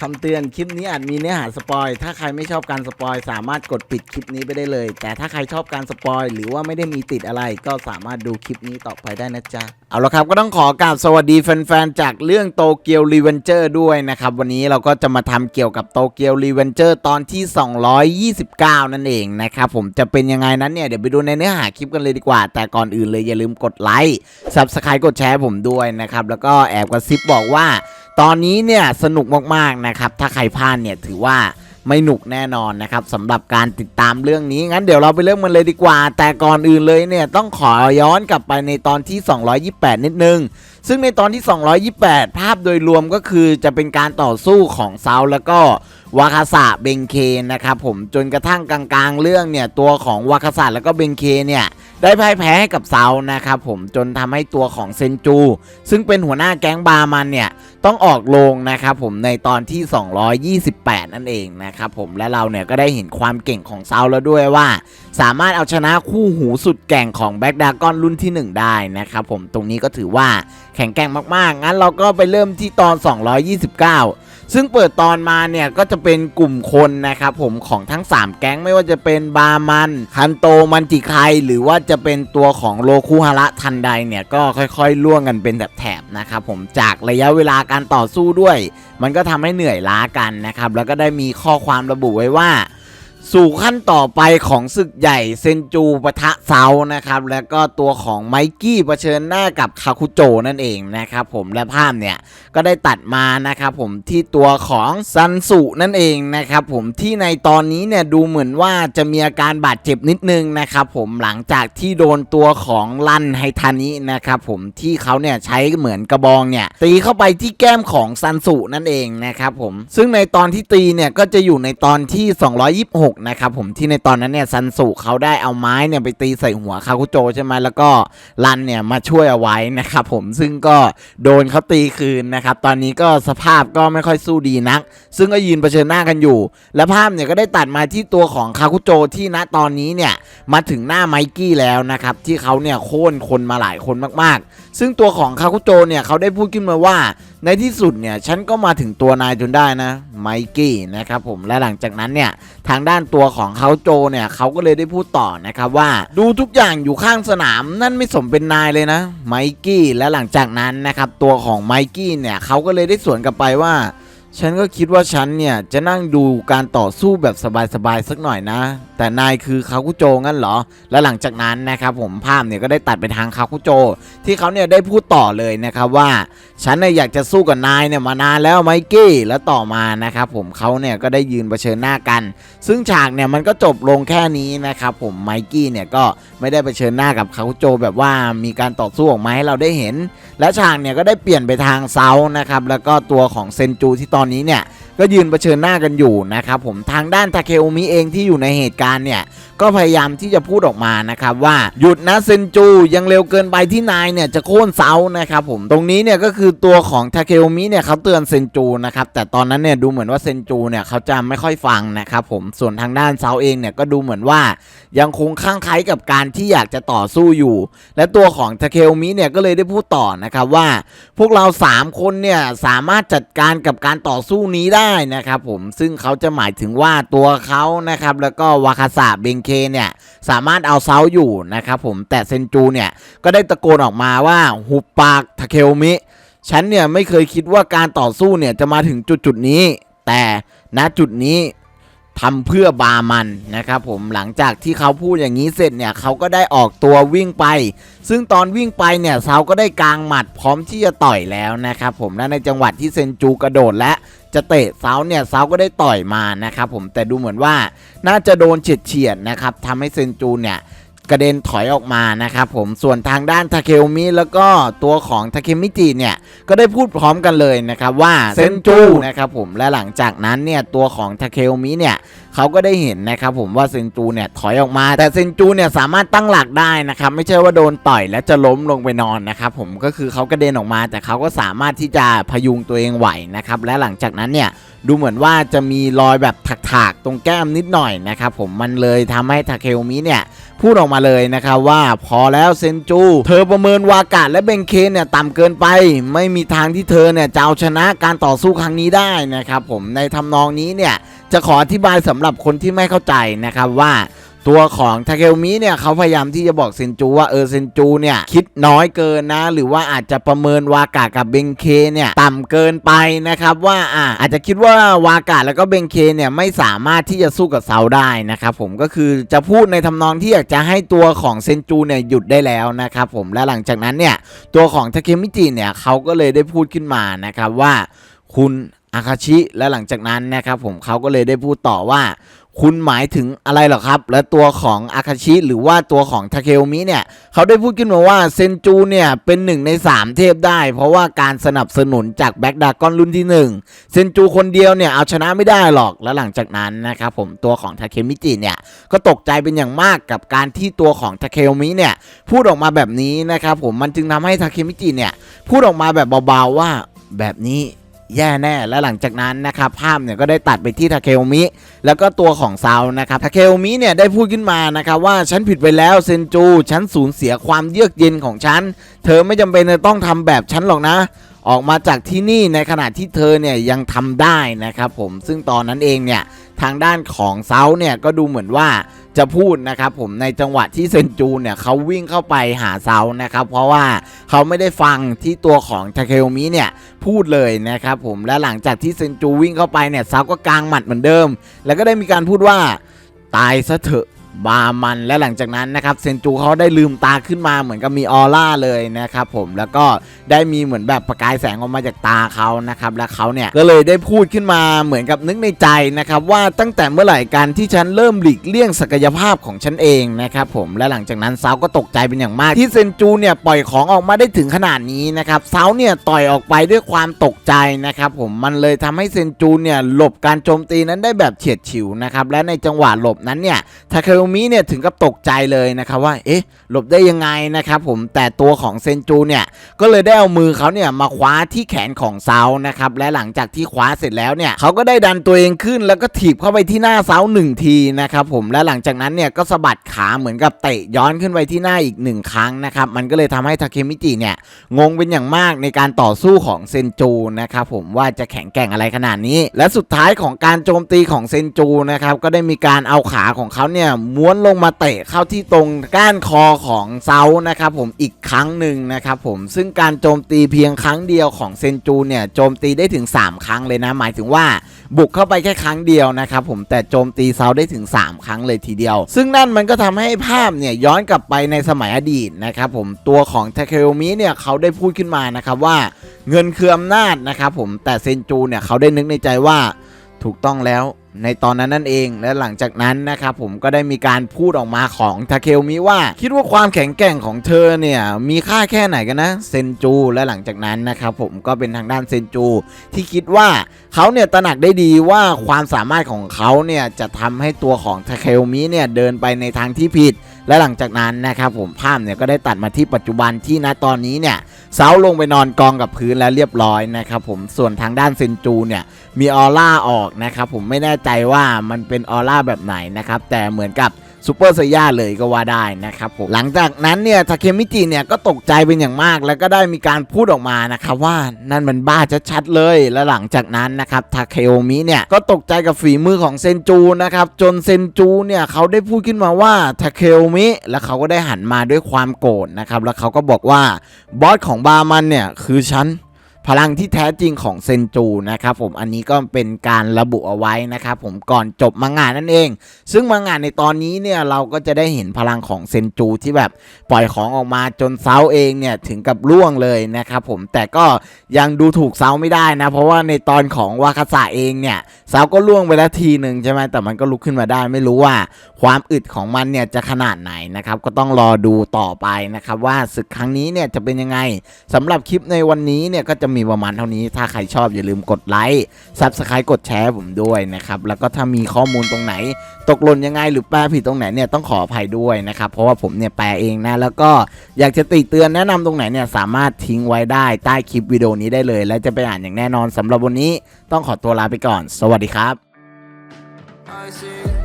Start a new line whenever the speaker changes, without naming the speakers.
คำเตือนคลิปนี้อาจมีเนื้อหาสปอย ถ้าใครไม่ชอบการสปอย สามารถกดปิดคลิปนี้ไปได้เลย แต่ถ้าใครชอบการสปอย หรือว่าไม่ได้มีติดอะไร ก็สามารถดูคลิปนี้ต่อไปได้นะจ๊ะ เอาละครับก็ต้องขอกราบสวัสดีแฟนๆ จากเรื่องโตเกียวรีเวนเจอร์ด้วยนะครับ วันนี้เราก็จะมาทำเกี่ยวกับโตเกียวรีเวนเจอร์ตอนที่ 229 นั่นเองนะครับผมจะเป็นยังไงนั้นเนี่ยเดี๋ยวไปดูในเนื้อหาคลิปกันเลยดีกว่า แต่ก่อนอื่นเลยอย่าลืมกดไลค์ Subscribe กดแชร์ผมด้วยนะครับแล้วก็แอบกระซิบบอกว่า ตอนนี้เนี่ยสนุกมากๆนะครับ ถ้าใครพลาดเนี่ยถือว่าไม่หนุกแน่นอนนะครับสำหรับการติดตามเรื่องนี้ งั้นเดี๋ยวเราไปเริ่มมันเลยดีกว่า แต่ก่อนอื่นเลยเนี่ยต้องขอย้อนกลับไปในตอนที่ 228 นิดนึง ซึ่งในตอนที่ 228 ภาพโดยรวมก็คือจะเป็นการต่อสู้ของเซาแล้วก็วาคาสะเบงเคนะครับผมจนกระทั่งกลางๆ เรื่องเนี่ยตัวของวาคาสะแล้วก็เบงเคเนี่ย ได้พ่ายแพ้ให้กับเซานะครับผมจนทำให้ตัวของเซนจู ซึ่งเป็นหัวหน้าแก๊งบาร์มันเนี่ยต้องออกโรงนะครับผมในตอนที่ 228 นั่นเองนะครับผมและเราเนี่ยก็ได้เห็นความเก่งของเซาแล้วด้วยว่า สามารถเอาชนะคู่หูสุดแก่งของแบ็กดากอนรุ่นที่ 1 ได้นะครับผมตรงนี้ก็ถือว่าแข็งแกร่งมากๆ งั้นเราก็ไปเริ่มที่ตอน 229 ซึ่งเปิดตอนมาเนี่ยก็จะเป็นกลุ่มคนนะครับผมของทั้ง 3 แก๊งไม่ว่าจะเป็นบามันคันโตมันจิไคหรือว่าจะเป็นตัวของโลคุฮาระทันใดเนี่ยก็ค่อยๆ ล่วงกันเป็นแถบๆนะครับผมจากระยะเวลาการต่อสู้ด้วย มันก็ทำให้เหนื่อยล้ากันนะครับแล้วก็ได้มีข้อความระบุไว้ว่า สู่ขั้นต่อไปของศึกใหญ่เซนจูปะทะเซานะครับ แล้วก็ตัวของไมกี้เผชิญหน้ากับคาคุโจนั่นเองนะครับผมและภาพเนี่ยก็ได้ตัดมานะครับผมที่ตัวของซันสุนั่นเองนะครับผมที่ในตอนนี้เนี่ยดูเหมือนว่าจะมีอาการบาดเจ็บนิดนึงนะครับผมหลังจากที่โดนตัวของลันไฮทานินะครับผมที่เขาเนี่ยใช้เหมือนกระบองเนี่ยตีเข้าไปที่แก้มของซันสุนั่นเองนะครับผมซึ่งในตอนที่ตีเนี่ยก็จะอยู่ในตอนที่ 226นะครับผมที่ในตอนนั้นเนี่ยซันสุเขาได้เอาไม้เนี่ยไปตีใส่หัวคาคุโจใช่ไหมแล้วก็ลันเนี่ยมาช่วยเอาไว้นะครับผมซึ่งก็โดนเขาตีคืนนะครับตอนนี้ก็สภาพก็ไม่ค่อยสู้ดีนัก ซึ่งก็ยืนเผชิญหน้ากันอยู่ และภาพเนี่ยก็ได้ตัดมาที่ตัวของคาคุโจที่ณตอนนี้เนี่ยมาถึงหน้าไมกี้แล้วนะครับที่เขาเนี่ยโค่นคนมาหลายคนมากๆ ซึ่งตัวของคาคุโจเนี่ยเขาได้พูดขึ้นมาว่าในที่สุดเนี่ยฉันก็มาถึงตัวนายจนได้นะ ไมกี้นะครับผมและหลังจากนั้นเนี่ยทางด้านตัวของเขาโจเนี่ยเขาก็เลยได้พูดต่อนะครับว่าดูทุกอย่างอยู่ข้างสนามนั่นไม่สมเป็นนายเลยนะไมกี้และหลังจากนั้นนะครับตัวของไมกี้เนี่ยเขาก็เลยได้สวนกลับไปว่าฉันก็คิดว่าฉันเนี่ยจะนั่งดูการต่อสู้แบบสบายๆสักหน่อยนะ แต่นายคือคาคุโจงั้นเหรอ และหลังจากนั้นนะครับผมภาพเนี่ยก็ได้ตัดไปทางคาคุโจ ที่เขาเนี่ยได้พูดต่อเลยนะครับว่าฉันเนี่ยอยากจะสู้กับนายเนี่ยมานานแล้วไมกี้แล้วต่อมานะครับผมเขาเนี่ยก็ได้ยืนเผชิญหน้ากัน ซึ่งฉากเนี่ยมันก็จบลงแค่นี้นะครับผมไมกี้เนี่ยก็ไม่ได้เผชิญหน้ากับคาคุโจแบบว่ามีการต่อสู้ออกมาให้เราได้เห็น และฉากเนี่ยก็ได้เปลี่ยนไปทางเซานะครับแล้วก็ตัวของเซนจูที่ตอนนี้เนี่ย ก็ยืนเผชิญหน้ากันอยู่นะครับผมทางด้านทาเคโอมิเองที่อยู่ในเหตุการณ์เนี่ยก็พยายามที่จะพูดออกมานะครับว่าหยุดนะเซนจูยังเร็วเกินไปที่นายเนี่ยจะโค่นเซานะครับผมตรงนี้เนี่ยก็คือตัวของทาเคโอมิเนี่ยเขาเตือนเซนจูนะครับแต่ตอนนั้นเนี่ยดูเหมือนว่าเซนจูเนี่ยเขาจะไม่ค่อยฟังนะครับผมส่วนทางด้านเซาเองเนี่ยก็ดูเหมือนว่ายังคงข้างไคล้กับการที่อยากจะต่อสู้อยู่ และตัวของทาเคโอมิเนี่ยก็เลยได้พูดต่อนะครับว่า พวกเรา 3 คนเนี่ยสามารถจัดการกับการต่อสู้นี้ได้นะครับผมซึ่งเขาจะหมายถึงว่าตัวเขานะครับแล้วก็วาคาสะเบงเคเนี่ยสามารถเอาเซาอยู่นะครับผมแต่เซนจูเนี่ยก็ได้ตะโกนออกมาว่าหุบปากทาเคโอมิฉันเนี่ยไม่เคยคิดว่าการต่อสู้เนี่ยจะมาถึงจุดจุดนี้ แต่ณจุดนี้ ทำเพื่อบามันนะครับผมหลังจากที่เขาพูดอย่างนี้เสร็จเนี่ยเขาก็ได้ออกตัววิ่งไป ซึ่งตอนวิ่งไปเนี่ยเซาก็ได้กางหมัดพร้อมที่จะต่อยแล้วนะครับผมและในจังหวัดที่เซนจูกระโดดและจะเตะเซาเนี่ยเซาก็ได้ต่อยมานะครับผมแต่ดูเหมือนว่าน่าจะโดนเฉียดเฉียดนะครับทำให้เซนจูเนี่ย กระเด็นถอยออกมานะครับผมส่วนทางด้านทาเคโอมิแล้วก็ตัวของทาเคมิจิเนี่ยก็ได้พูดพร้อมกันเลยนะครับว่าเซนจูนะครับผมและหลังจากนั้นเนี่ยตัวของทาเคโอมิเนี่ยเขาก็ได้เห็นนะครับผมว่าเซนจูเนี่ยถอยออกมา แต่เซนจูเนี่ยสามารถตั้งหลักได้นะครับไม่ใช่ว่าโดนต่อยแล้วจะล้มลงไปนอนนะครับผมก็คือเขากระเด็นออกมา แต่เขาก็สามารถที่จะพยุงตัวเองไหวนะครับและหลังจากนั้นเนี่ย ดูเหมือนว่าจะมีรอยแบบถากๆ ตรงแก้มนิดหน่อยนะครับผมมันเลยทำให้ทาเคโอมิเนี่ยพูดออกมาเลยนะครับว่าพอแล้วเซนจู เธอประเมินวากาและเบงเคนเนี่ยต่ำเกินไป ไม่มีทางที่เธอเนี่ยจะเอาชนะการต่อสู้ครั้งนี้ได้นะครับผมในทำนองนี้เนี่ยจะขออธิบายสำหรับคนที่ไม่เข้าใจนะครับว่า ตัวของทาเคโอมิเนี่ยเขาพยายามที่จะบอกเซนจูว่าเออเซนจูเนี่ยคิดน้อยเกินนะ หรือว่าอาจจะประเมินวากากับเบงเคเนี่ยต่ำเกินไปนะครับว่าอ่าอาจจะคิดว่าวากาแล้วก็เบงเคเนี่ยไม่สามารถที่จะสู้กับเซาได้นะครับผมก็คือจะพูดในทำนองที่อยากจะให้ตัวของเซนจูเนี่ยหยุดได้แล้วนะครับผมและหลังจากนั้นเนี่ยตัวของทาเคมิจิเนี่ยเขาก็เลยได้พูดขึ้นมานะครับว่าคุณอาคาชิและหลังจากนั้นนะครับผมเขาก็เลยได้พูดต่อว่า คุณหมายถึงอะไรหรอครับ และตัวของอาคาชิหรือว่าตัวของทาเคโอมิเนี่ย เขาได้พูดขึ้นมาว่าเซนจูเนี่ยเป็นหนึ่งใน 3 เทพได้ เพราะว่าการสนับสนุนจากแบ็กดากอนรุ่นที่ 1 เซนจูคนเดียวเนี่ยเอาชนะไม่ได้หรอก และหลังจากนั้นนะครับผมตัวของทาเคมิจิเนี่ยก็ตกใจเป็นอย่างมากกับการที่ตัวของทาเคโอมิเนี่ยพูดออกมาแบบนี้นะครับผมมันจึงทำให้ทาเคมิจิเนี่ยพูดออกมาแบบเบาๆว่าแบบนี้ แย่แน่ และหลังจากนั้นนะครับภาพเนี่ยก็ได้ตัดไปที่ทาเคโอมิแล้วก็ตัวของซาวนะครับทาเคโอมิเนี่ยได้พูดขึ้นมานะครับว่าฉันผิดไปแล้วเซนจู ฉันสูญเสียความเยือกเย็นของฉัน เธอไม่จำเป็นจะต้องทำแบบฉันหรอกนะ ออกมาจากที่นี่ในขณะที่เธอเนี่ยยังทำได้นะครับผมซึ่งตอนนั้นเองเนี่ยทางด้านของเซาเนี่ยก็ดูเหมือนว่าจะพูดนะครับผมในจังหวะที่เซนจูเนี่ยเขาวิ่งเข้าไปหาเซานะครับเพราะว่าเขาไม่ได้ฟังที่ตัวของทาเคโอมิเนี่ยพูดเลยนะครับผมและหลังจากที่เซนจูวิ่งเข้าไปเนี่ยเซาก็กางหมัดเหมือนเดิม แล้วก็ได้มีการพูดว่าตายซะเถอะ บามันและหลังจากนั้นนะครับเซนจูเขาได้ลืมตาขึ้นมาเหมือนกับมีออร่าเลยนะครับผมแล้วก็ได้มีเหมือนแบบประกายแสงออกมาจากตาเขานะครับและเขาเนี่ยก็เลยได้พูดขึ้นมาเหมือนกับนึกในใจนะครับว่าตั้งแต่เมื่อไหร่กันที่ฉันเริ่มหลีกเลี่ยงศักยภาพของฉันเองนะครับผมและหลังจากนั้นซาวก็ตกใจเป็นอย่างมาก ที่เซนจูเนี่ยปล่อยของออกมาได้ถึงขนาดนี้นะครับซาวเนี่ยต่อยออกไปด้วยความตกใจนะครับผมมันเลยทำให้เซนจูเนี่ยหลบการโจมตีนั้นได้แบบเฉียดฉิวนะครับและในจังหวะหลบนั้นเนี่ยทาเคโมิเนี่ยถึงกับตกใจเลยนะครับว่าเอ๊ะหลบได้ยังไงนะครับผมแต่ตัวของเซนจูเนี่ยก็เลยได้เอามือเขาเนี่ยมาคว้าที่แขนของเซานะครับและหลังจากที่คว้าเสร็จแล้วเนี่ยเขาก็ได้ดันตัวเองขึ้น แล้วก็ถีบเข้าไปที่หน้าเซาหนึ่งทีนะครับผมและหลังจากนั้นเนี่ยก็สะบัดขาเหมือนกับเตะย้อนขึ้นไปที่หน้าอีกหนึ่งครั้งนะครับมันก็เลยทำให้ทาเคมิจิเนี่ยงงเป็นอย่างมากในการต่อสู้ของเซนจูนะครับผมว่าจะแข็งแกร่งอะไรขนาดนี้ และสุดท้ายของการโจมตีของเซนจูนะครับก็ได้มีการเอาขาของเขาเนี่ยม้วนลงมาเตะเข้าที่ตรงก้านคอของเซานะครับผมอีกครั้งหนึ่งนะครับผมซึ่งการโจมตีเพียงครั้งเดียวของเซนจูเนี่ยโจมตีได้ถึง 3 ครั้งเลยนะ หมายถึงว่าบุกเข้าไปแค่ครั้งเดียวนะครับผมแต่โจมตีเซาได้ถึง 3 ครั้งเลยทีเดียว ซึ่งนั่นมันก็ทำให้ภาพเนี่ยย้อนกลับไปในสมัยอดีตนะครับผมตัวของทาเคโอมิเนี่ยเขาได้พูดขึ้นมานะครับว่าเงินคืออำนาจนะครับผมแต่เซนจูเนี่ยเขาได้นึกในใจว่าถูกต้องแล้ว ในตอนนั้นนั่นเองและหลังจากนั้นนะครับผมก็ได้มีการพูดออกมาของทาเคลมิว่า คิดว่าความแข็งแกร่งของเธอเนี่ยมีค่าแค่ไหนกันนะเซนจูและหลังจากนั้นนะครับผมก็เป็นทางด้านเซนจู ที่คิดว่าเขาเนี่ยตระหนักได้ดีว่าความสามารถของเขาเนี่ยจะทำให้ตัวของทาเคลมิเนี่ยเดินไปในทางที่ผิด และหลังจากนั้นนะครับผมภาพเนี่ยก็ได้ตัดมาที่ปัจจุบันที่ณตอนนี้เนี่ยเซาลงไปนอนกองกับพื้นแล้วเรียบร้อยนะครับผมส่วนทางด้านเซนจูเนี่ยมีออร่าออกนะครับผมไม่แน่ใจว่ามันเป็นออร่าแบบไหนนะครับแต่เหมือนกับ ซูเปอร์ไซย่าเลยก็ว่าได้นะครับผมหลังจากนั้นเนี่ยทาเคมิจิเนี่ยก็ตกใจเป็นอย่างมาก แล้วก็ได้มีการพูดออกมานะครับว่านั่นมันบ้าชัดๆเลยและหลังจากนั้นนะครับทาเคโอมิเนี่ยก็ตกใจกับฝีมือของเซนจูนะครับจนเซนจูเนี่ยเขาได้พูดขึ้นมาว่าทาเคโอมิแล้วเขาก็ได้หันมาด้วยความโกรธนะครับแล้วเขาก็บอกว่าบอสของบามันเนี่ยคือฉัน พลังที่แท้จริงของเซนจูนะครับผมอันนี้ก็เป็นการระบุเอาไว้นะครับผมก่อนจบมังงะนั่นเอง ซึ่งมังงะในตอนนี้เนี่ยเราก็จะได้เห็นพลังของเซนจูที่แบบปล่อยของออกมาจนเซาเองเนี่ยถึงกับล่วงเลยนะครับผมแต่ก็ยังดูถูกเซาไม่ได้นะ เพราะว่าในตอนของวาคาสะเองเนี่ยเซาก็ล่วงไปแล้วทีหนึ่งใช่ไหมแต่มันก็ลุกขึ้นมาได้ไม่รู้ว่าความอึดของมันเนี่ยจะขนาดไหนนะครับก็ต้องรอดูต่อไปนะครับว่าศึกครั้งนี้เนี่ยจะเป็นยังไงสำหรับคลิปในวันนี้เนี่ยก็จะมีมีประมาณเท่านี้ ถ้าใครชอบอย่าลืมกดไลค์ซับสไครต์กดแชร์ผมด้วยนะครับ แล้วก็ถ้ามีข้อมูลตรงไหน ตกหล่นยังไงหรือแปลผิดตรงไหนเนี่ยต้องขออภัยด้วยนะครับ เพราะว่าผมเนี่ยแปลเองนะ แล้วก็อยากจะติเตือนแนะนำตรงไหนเนี่ยสามารถทิ้งไว้ได้ใต้คลิปวิดีโอนี้ได้เลย และจะไปอ่านอย่างแน่นอนสำหรับวันนี้ ต้องขอตัวลาไปก่อน สวัสดีครับ
I see